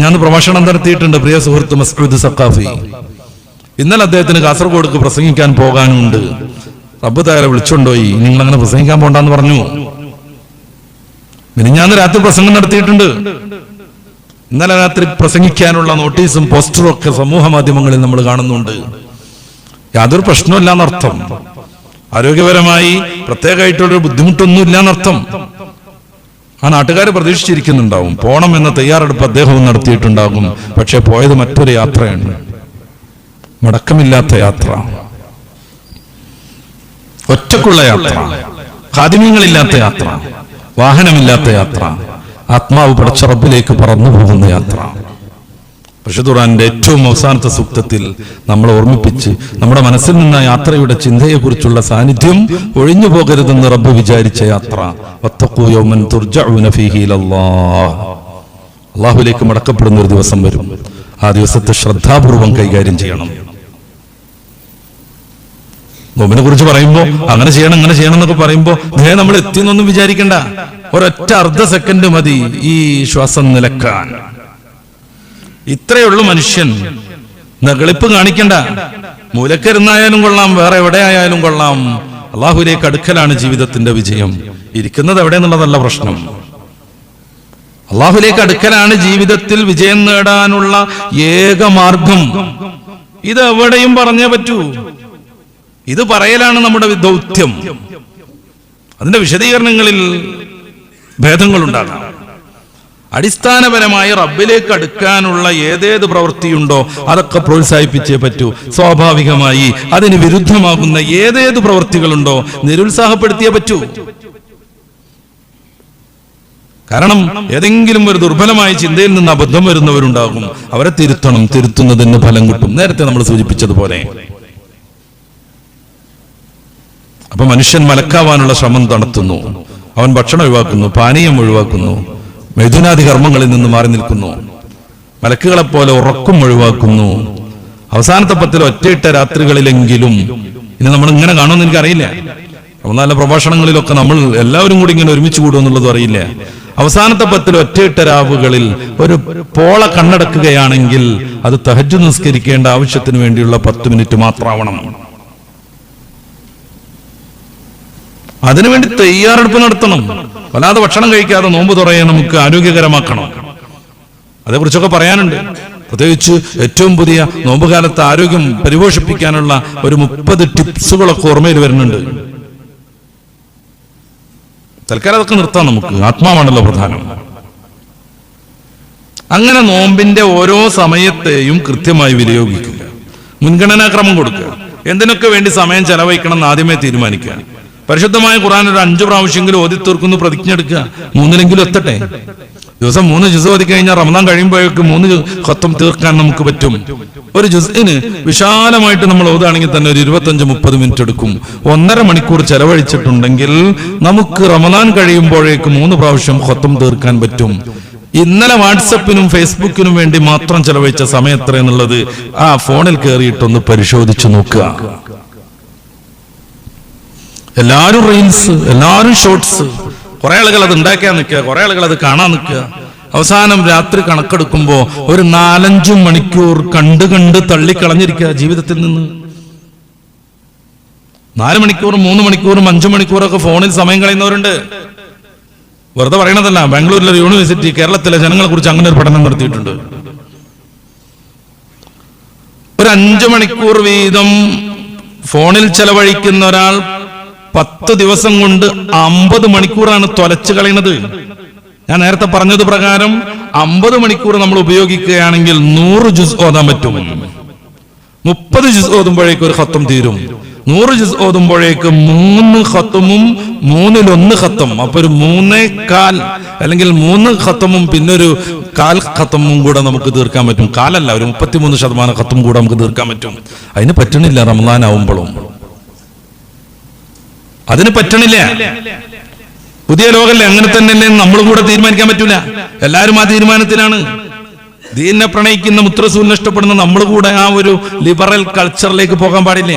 ഞാൻ പ്രഭാഷണം നടത്തിയിട്ടുണ്ട് പ്രിയ സുഹൃത്ത് മസ്ഊദ് സക്കാഫി ഇന്നലെ അദ്ദേഹത്തിന് കാസർഗോഡ്ക്ക് പ്രസംഗിക്കാൻ പോകാനുണ്ട്. റബ്ബ് താരെ വിളിച്ചുകൊണ്ടോയി നിങ്ങൾ അങ്ങനെ പ്രസംഗിക്കാൻ പോണ്ടെന്ന് പറഞ്ഞു. മിനിഞ്ഞാന്ന് രാത്രി പ്രസംഗം നടത്തിയിട്ടുണ്ട്. ഇന്നലെ രാത്രി പ്രസംഗിക്കാനുള്ള നോട്ടീസും പോസ്റ്ററും ഒക്കെ സമൂഹ മാധ്യമങ്ങളിൽ നമ്മൾ കാണുന്നുണ്ട്. യാതൊരു പ്രശ്നമില്ല എന്നർത്ഥം ആരോഗ്യപരമായി പ്രത്യേകമായിട്ടുള്ളൊരു ബുദ്ധിമുട്ടൊന്നും ഇല്ല എന്നർത്ഥം ആ നാട്ടുകാർ പ്രതീക്ഷിച്ചിരിക്കുന്നുണ്ടാവും. പോണം എന്ന തയ്യാറെടുപ്പ് അദ്ദേഹവും നടത്തിയിട്ടുണ്ടാകും. പക്ഷെ പോയത് മറ്റൊരു യാത്രയാണ്. മടക്കമില്ലാത്ത യാത്ര. ഒറ്റക്കുള്ള യാത്ര. ഖാദിമ്യങ്ങളില്ലാത്ത യാത്ര. വാഹനമില്ലാത്ത യാത്ര. ആത്മാവ് പടച്ചറപ്പിലേക്ക് പറന്നു പോകുന്ന യാത്ര. പരിശുദ്ധുറാന്റെ ഏറ്റവും അവസാനത്തെ സൂക്തത്തിൽ നമ്മളെ ഓർമ്മിപ്പിച്ച് നമ്മുടെ മനസ്സിൽ നിന്ന് യാത്രയുടെ ചിന്തയെക്കുറിച്ചുള്ള സാന്നിധ്യം ഒഴിഞ്ഞു പോകരുതെന്ന് റബ്ബ് വിചാരിച്ച യാത്ര. അള്ളാഹുലേക്ക് മടക്കപ്പെടുന്ന ഒരു ദിവസം വരും. ആ ദിവസത്തെ ശ്രദ്ധാപൂർവം കൈകാര്യം ചെയ്യണം. നോമ്പിനെ കുറിച്ച് പറയുമ്പോ അങ്ങനെ ചെയ്യണം അങ്ങനെ ചെയ്യണം എന്നൊക്കെ പറയുമ്പോ നേ നമ്മൾ എത്തിയെന്നൊന്നും വിചാരിക്കണ്ട. ഒരൊറ്റ അർദ്ധ സെക്കൻഡ് മതി ഈ ശ്വാസം നിലക്കാൻ. ഇത്രയുള്ളൂ മനുഷ്യൻ. നകളിപ്പ് കാണിക്കണ്ട. മൂലക്കരുന്നായാലും കൊള്ളാം വേറെ എവിടെ ആയാലും കൊള്ളാം. അള്ളാഹുലേക്ക് അടുക്കലാണ് ജീവിതത്തിന്റെ വിജയം. ഇരിക്കുന്നത് എവിടെ എന്നുള്ളതല്ല പ്രശ്നം. അള്ളാഹുലേക്ക് അടുക്കലാണ് ജീവിതത്തിൽ വിജയം നേടാനുള്ള ഏക മാർഗം. ഇത് എവിടെയും പറഞ്ഞേ പറ്റൂ. ഇത് പറയലാണ് നമ്മുടെ ദൗത്യം. അതിന്റെ വിശദീകരണങ്ങളിൽ ഭേദങ്ങളുണ്ടാകാം. അടിസ്ഥാനപരമായി റബ്ബിലേക്ക് അടുക്കാനുള്ള ഏതേത് പ്രവൃത്തിയുണ്ടോ അതൊക്കെ പ്രോത്സാഹിപ്പിച്ചേ പറ്റൂ. സ്വാഭാവികമായി അതിന് വിരുദ്ധമാകുന്ന ഏതേത് പ്രവൃത്തികളുണ്ടോ നിരുത്സാഹപ്പെടുത്തിയേ പറ്റൂ. കാരണം ഏതെങ്കിലും ഒരു ദുർബലമായ ചിന്തയിൽ നിന്ന് അബദ്ധം വരുന്നവരുണ്ടാകും. അവരെ തിരുത്തണം തിരുത്തുന്നതിന് ഫലം കിട്ടും. നേരത്തെ നമ്മൾ സൂചിപ്പിച്ചതുപോലെ. അപ്പൊ മനുഷ്യൻ മലക്കാവാനുള്ള ശ്രമം നടത്തുന്നു. അവൻ ഭക്ഷണം ഒഴിവാക്കുന്നു പാനീയം ഒഴിവാക്കുന്നു. മിഥുനാദി കർമ്മങ്ങളിൽ നിന്ന് മാറി നിൽക്കുന്നു. മലക്കുകളെ പോലെ ഉറക്കം ഒഴിവാക്കുന്നു. അവസാനത്തെ പത്തിൽ ഒറ്റയിട്ട രാത്രികളിലെങ്കിലും ഇനി നമ്മൾ ഇങ്ങനെ കാണുമെന്ന് എനിക്കറിയില്ല. നല്ല പ്രഭാഷണങ്ങളിലൊക്കെ നമ്മൾ എല്ലാവരും കൂടി ഇങ്ങനെ ഒരുമിച്ച് കൂടുമെന്നുള്ളതും അറിയില്ല. അവസാനത്തെ പത്തിൽ ഒറ്റയിട്ട രാവുകളിൽ ഒരു പോള കണ്ണടക്കുകയാണെങ്കിൽ അത് തഹജ് നിസ്കരിക്കേണ്ട ആവശ്യത്തിന് വേണ്ടിയുള്ള പത്ത് മിനിറ്റ് മാത്രമാവണം. അതിനുവേണ്ടി തയ്യാറെടുപ്പ് നടത്തണം. വല്ലാതെ ഭക്ഷണം കഴിക്കാതെ നോമ്പ് തുറയെ നമുക്ക് ആരോഗ്യകരമാക്കണം. അതേക്കുറിച്ചൊക്കെ പറയാനുണ്ട്. പ്രത്യേകിച്ച് ഏറ്റവും പുതിയ നോമ്പുകാലത്ത് ആരോഗ്യം പരിപോഷിപ്പിക്കാനുള്ള ഒരു മുപ്പത് ടിപ്സുകളൊക്കെ ഓർമ്മയിൽ വരുന്നുണ്ട്. തൽക്കാലം അതൊക്കെ നിർത്താം നമുക്ക്. ആത്മാവാണല്ലോ പ്രധാനം. അങ്ങനെ നോമ്പിന്റെ ഓരോ സമയത്തെയും കൃത്യമായി വിനിയോഗിക്കുക. മുൻഗണനാക്രമം കൊടുക്കുക. എന്തിനൊക്കെ വേണ്ടി സമയം ചെലവഴിക്കണം എന്ന് ആദ്യമേ തീരുമാനിക്കുക. പരിശുദ്ധമായ ഖുറാൻ ഒരു അഞ്ചു പ്രാവശ്യമെങ്കിലും ഓതി തീർക്കുന്നു പ്രതിജ്ഞ എടുക്കുക. മൂന്നിലെങ്കിലും എത്തട്ടെ. ദിവസം മൂന്ന് ജുസ് ഓതി കഴിഞ്ഞാൽ റമദാൻ കഴിയുമ്പോഴേക്ക് മൂന്ന് ഖത്തം തീർക്കാൻ നമുക്ക് പറ്റും. ഒരു ജുസിന് വിശാലമായിട്ട് നമ്മൾ ഓതാണെങ്കിൽ തന്നെ ഒരു ഇരുപത്തഞ്ച് മുപ്പത് മിനിറ്റ് എടുക്കും. ഒന്നര മണിക്കൂർ ചെലവഴിച്ചിട്ടുണ്ടെങ്കിൽ നമുക്ക് റമദാൻ കഴിയുമ്പോഴേക്ക് മൂന്ന് പ്രാവശ്യം ഖത്തം തീർക്കാൻ പറ്റും. ഇന്നലെ വാട്സപ്പിനും ഫേസ്ബുക്കിനും വേണ്ടി മാത്രം ചെലവഴിച്ച സമയം എത്രയെന്നുള്ളത് ആ ഫോണിൽ കയറിയിട്ടൊന്ന് പരിശോധിച്ചു നോക്കുക. എല്ലാരും റീൽസ് എല്ലാരും ഷോർട്സ് കുറെ ആളുകൾ അത് ഉണ്ടാക്കാൻ നിൽക്കുക കുറെ ആളുകൾ അത് കാണാൻ നിൽക്കുക. അവസാനം രാത്രി കണക്കെടുക്കുമ്പോ ഒരു നാലഞ്ചു മണിക്കൂർ കണ്ട് കണ്ട് തള്ളിക്കളഞ്ഞിരിക്കുക ജീവിതത്തിൽ നിന്ന്. നാല് മണിക്കൂറും മൂന്ന് മണിക്കൂറും അഞ്ചു മണിക്കൂറൊക്കെ ഫോണിൽ സമയം കളയുന്നവരുണ്ട്. വെറുതെ പറയണതല്ല ബാംഗ്ലൂരിലെ യൂണിവേഴ്സിറ്റി കേരളത്തിലെ ജനങ്ങളെ കുറിച്ച് അങ്ങനെ ഒരു പഠനം നടത്തിയിട്ടുണ്ട്. ഒരു അഞ്ചു മണിക്കൂർ വീതം ഫോണിൽ ചെലവഴിക്കുന്ന ഒരാൾ പത്ത് ദിവസം കൊണ്ട് അമ്പത് മണിക്കൂറാണ് തൊലച്ചു കളയുന്നത് ഞാൻ നേരത്തെ പറഞ്ഞത് പ്രകാരം അമ്പത് മണിക്കൂർ നമ്മൾ ഉപയോഗിക്കുകയാണെങ്കിൽ നൂറ് ജുസ് ഓതാൻ പറ്റും. മുപ്പത് ജുസ് ഓതുമ്പോഴേക്ക് ഒരു ഖത്തം തീരും. നൂറ് ജുസ് ഓതുമ്പോഴേക്ക് മൂന്ന് ഖത്തമും മൂന്നിലൊന്ന് ഖത്തം. അപ്പൊ ഒരു മൂന്നേ കാൽ അല്ലെങ്കിൽ മൂന്ന് ഖത്തമും പിന്നെ ഒരു കാൽ ഖത്തമും കൂടെ നമുക്ക് തീർക്കാൻ പറ്റും. കാലല്ല ഒരു മുപ്പത്തിമൂന്ന് ശതമാനം ഹത്തും കൂടെ നമുക്ക് തീർക്കാൻ പറ്റും. അതിന് പറ്റണില്ല റമദാൻ ആവുമ്പോഴും അതിന് പറ്റണില്ല. പുതിയ ലോകല്ലേ അങ്ങനെ തന്നെ നമ്മളും കൂടെ തീരുമാനിക്കാൻ പറ്റൂല. എല്ലാവരും ആ തീരുമാനത്തിലാണ് ദീനെ പ്രണയിക്കുന്ന മുത്രസൂലിനെ ഇഷ്ടപ്പെടുന്ന നമ്മൾ കൂടെ ആ ഒരു ലിബറൽ കൾച്ചറിലേക്ക് പോകാൻ പാടില്ല.